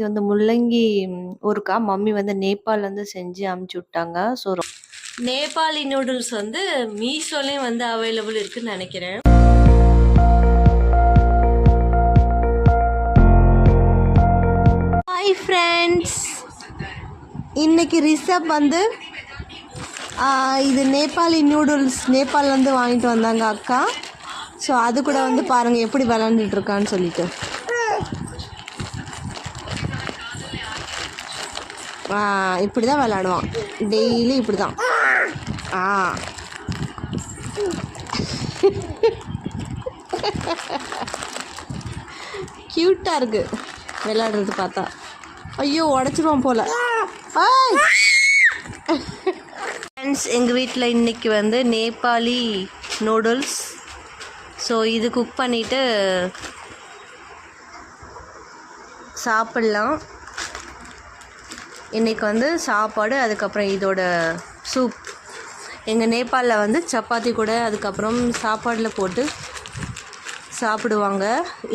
இது வந்து முள்ளங்கி ஊறுக்கா மம்மி வந்து நேபாள்லேருந்து செஞ்சு அமுச்சு விட்டாங்க. ஸோ நேபாளி நூடுல்ஸ் வந்து மீஷோலையும் வந்து அவைலபிள் இருக்குன்னு நினைக்கிறேன். ஹாய் ஃப்ரெண்ட்ஸ் இன்னைக்கு ரிசப் வந்து இது நேபாளி நூடுல்ஸ் நேபாள்லேருந்து வாங்கிட்டு வந்தாங்க அக்கா. ஸோ அது கூட வந்து பாருங்கள் எப்படி விளாண்டுட்டு இருக்கான்னு சொல்லிட்டு ஆ இப்படி தான் விளாடுவான் டெய்லி இப்படி தான் ஆ. க்யூட்டாக இருக்கு. விளையாடுறது பார்த்தா. ஐயோ உடச்சிருவான் போல. ஃப்ரெண்ட்ஸ் எங்கள் வீட்டில் இன்னைக்கு வந்து நேபாளி நூடுல்ஸ் ஸோ இது குக் பண்ணிவிட்டு சாப்பிட்லாம். இன்றைக்கி வந்து சாப்பாடு அதுக்கப்புறம் இதோட சூப் எங்கள் நேபாளில் வந்து சப்பாத்தி கூட அதுக்கப்புறம் சாப்பாடில் போட்டு சாப்பிடுவாங்க.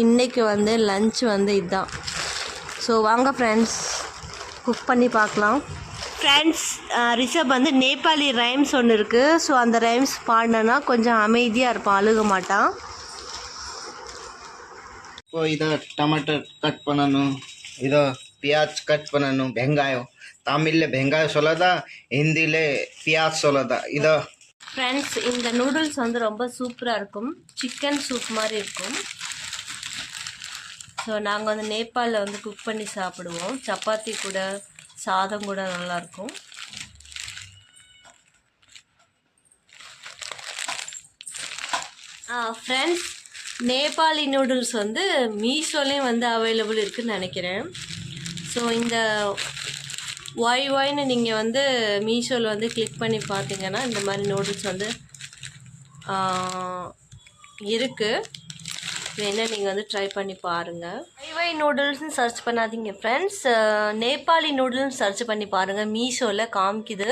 இன்றைக்கி வந்து லஞ்ச் வந்து இதுதான் ஸோ வாங்க ஃப்ரெண்ட்ஸ் குக் பண்ணி பார்க்கலாம். ஃப்ரெண்ட்ஸ் ரிஷப் வந்து நேபாளி ரைம்ஸ் ஒன்று இருக்குது ஸோ அந்த ரைம்ஸ் பாடினா கொஞ்சம் அமைதியாக இருப்பான் அழுக மாட்டான். இப்போ இதை டமாட்டர் கட் பண்ணணும். இதோ பியாஜ் கட் பண்ணணும் வெங்காயம் தமிழில் வெங்காயம் சொல்லதா ஹிந்தியில் பியாஸ் சொல்லதா இதோ ஃப்ரெண்ட்ஸ் இந்த நூடுல்ஸ் வந்து ரொம்ப சூப்பராக இருக்கும். சிக்கன் சூப் மாதிரி இருக்கும். ஸோ நாங்கள் வந்து நேபாளில் வந்து குக் பண்ணி சாப்பிடுவோம். சப்பாத்தி கூட சாதம் கூட நல்லாயிருக்கும் ஃப்ரெண்ட்ஸ் நேபாளி நூடுல்ஸ் வந்து மீஷோலேயும் வந்து அவைலபிள் இருக்குன்னு நினைக்கிறேன். ஸோ இந்த ஒய் ஒய்னு நீங்கள் வந்து மீஷோவில் வந்து கிளிக் பண்ணி பார்த்தீங்கன்னா இந்த மாதிரி நூடுல்ஸ் வந்து இருக்குது வேணால் நீங்கள் வந்து ட்ரை பண்ணி பாருங்கள் ஒய் நூடுல்ஸ்னு சர்ச் பண்ணாதீங்க ஃப்ரெண்ட்ஸ் நேபாளி நூடுல்ஸ் சர்ச் பண்ணி பாருங்கள் மீஷோவில் காமிக்குது.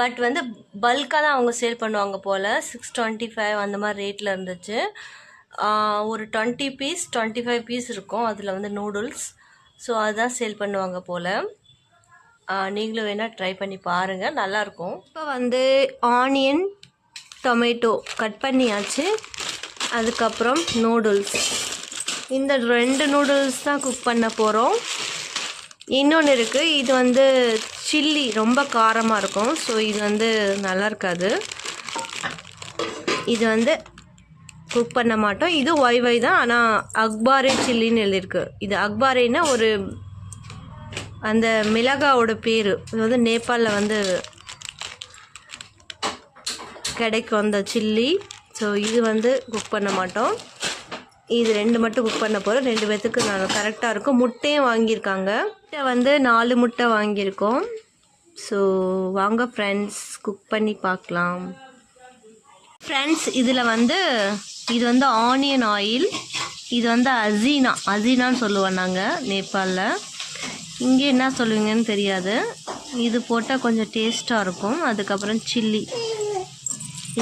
பட் வந்து பல்காக தான் அவங்க சேல் பண்ணுவாங்க போல். சிக்ஸ் டுவெண்ட்டி ஃபைவ் அந்த மாதிரி ரேட்டில் இருந்துச்சு. ஒரு twenty piece twenty five piece இருக்கும். அதில் வந்து நூடுல்ஸ் ஸோ அதுதான் சேல் பண்ணுவாங்க போல். நீங்களும் வேணால் ட்ரை பண்ணி பாருங்கள் நல்லாயிருக்கும் இப்போ வந்து ஆனியன் டொமேட்டோ கட் பண்ணியாச்சு. அதுக்கப்புறம் நூடுல்ஸ் இந்த ரெண்டு நூடுல்ஸ் தான் குக் பண்ண போகிறோம் இன்னொன்று இருக்குது இது வந்து சில்லி ரொம்ப காரமாக இருக்கும். ஸோ இது வந்து நல்லா இருக்காது இது வந்து குக் பண்ண மாட்டோம். இது ஒய் தான். ஆனால் அக்பாரே சில்லின்னு எழுதியிருக்கு. இது அக்பாரேன்னா ஒரு அந்த மிளகாவோட பேர். இது வந்து நேபாளில் வந்து கிடைக்கும் அந்த சில்லி. ஸோ இது வந்து குக் பண்ண மாட்டோம். இது ரெண்டு மட்டும் குக் பண்ண போகிறோம் ரெண்டு பேர்த்துக்கு நாங்கள் கரெக்டாக இருக்கும். முட்டையும் வாங்கியிருக்காங்க. முட்டை வந்து நாலு முட்டை வாங்கியிருக்கோம். ஸோ வாங்க ஃப்ரெண்ட்ஸ் குக் பண்ணி பார்க்கலாம். ஃப்ரெண்ட்ஸ் இதில் வந்து இது வந்து ஆனியன் ஆயில் இது வந்து அசீனா. அசீனான்னு சொல்லுவோம் நாங்கள் நேபாளில். இங்கே என்ன சொல்லுவீங்கன்னு தெரியாது. இது போட்டால் கொஞ்சம் டேஸ்ட்டாக இருக்கும். அதுக்கப்புறம் சில்லி.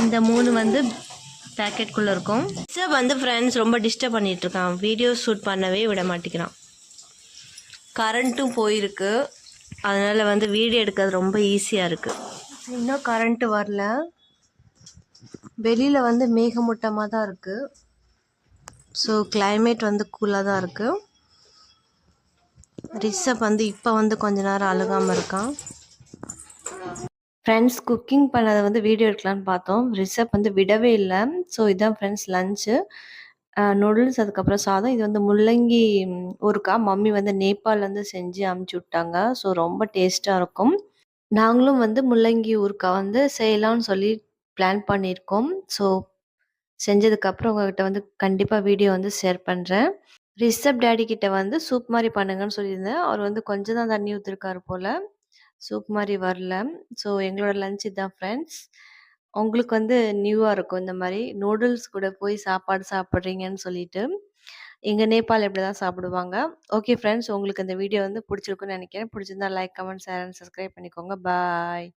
இந்த மூணு வந்து பேக்கெட்குள்ளே இருக்கும். டிஸ்டர்ப் வந்து ஃப்ரெண்ட்ஸ் ரொம்ப டிஸ்டர்ப் பண்ணிகிட்ருக்கான் வீடியோ ஷூட் பண்ணவே விட மாட்டேங்கிறான். கரண்ட்டும் போயிருக்கு. அதனால் வந்து வீடியோ எடுக்கிறது ரொம்ப ஈஸியாக இருக்குது இன்னும் கரண்ட்டு வரல. வெளியில் வந்து மேகமூட்டமாக தான் இருக்குது ஸோ கிளைமேட் வந்து கூலாக தான் இருக்குது ரிஷப் வந்து இப்போ வந்து கொஞ்ச நேரம் அழுகாமல் இருக்கான். ஃப்ரெண்ட்ஸ் குக்கிங் பண்ணதை வந்து வீடியோ எடுக்கலான்னு பார்த்தோம். ரிஷப் வந்து விடவே இல்லை. ஸோ இதுதான் ஃப்ரெண்ட்ஸ் லஞ்சு நூடுல்ஸ் அதுக்கப்புறம் சாதம். இது வந்து முள்ளங்கி ஊருக்கா மம்மி வந்து நேபாளிலேருந்து செஞ்சு அமுச்சு விட்டாங்க. ஸோ ரொம்ப டேஸ்ட்டாக இருக்கும். நாங்களும் வந்து முள்ளங்கி ஊருக்கா வந்து செய்யலாம்னு சொல்லி பிளான் பண்ணியிருக்கோம். ஸோ செஞ்சதுக்கப்புறம் உங்ககிட்ட வந்து கண்டிப்பாக வீடியோ வந்து ஷேர் பண்ணுறேன் ரிஷப் டேடி கிட்ட வந்து சூப் மாதிரி பண்ணுங்கன்னு சொல்லியிருந்தேன். அவர் வந்து கொஞ்சம் தான் தண்ணி ஊற்றிருக்காரு போல். சூப் மாதிரி வரல. ஸோ எங்களோட லஞ்ச் இதுதான் ஃப்ரெண்ட்ஸ் உங்களுக்கு வந்து நியூவாக இருக்கும் இந்த மாதிரி. நூடுல்ஸ் கூட போய் சாப்பாடு சாப்பிட்றீங்கன்னு சொல்லிட்டு. எங்கள் நேபாள் இப்படி தான் சாப்பிடுவாங்க. ஓகே ஃப்ரெண்ட்ஸ் உங்களுக்கு இந்த வீடியோ வந்து பிடிச்சிருக்குன்னு நினைக்கிறேன். பிடிச்சிருந்தா like comment share and subscribe பண்ணிக்கோங்க. பாய்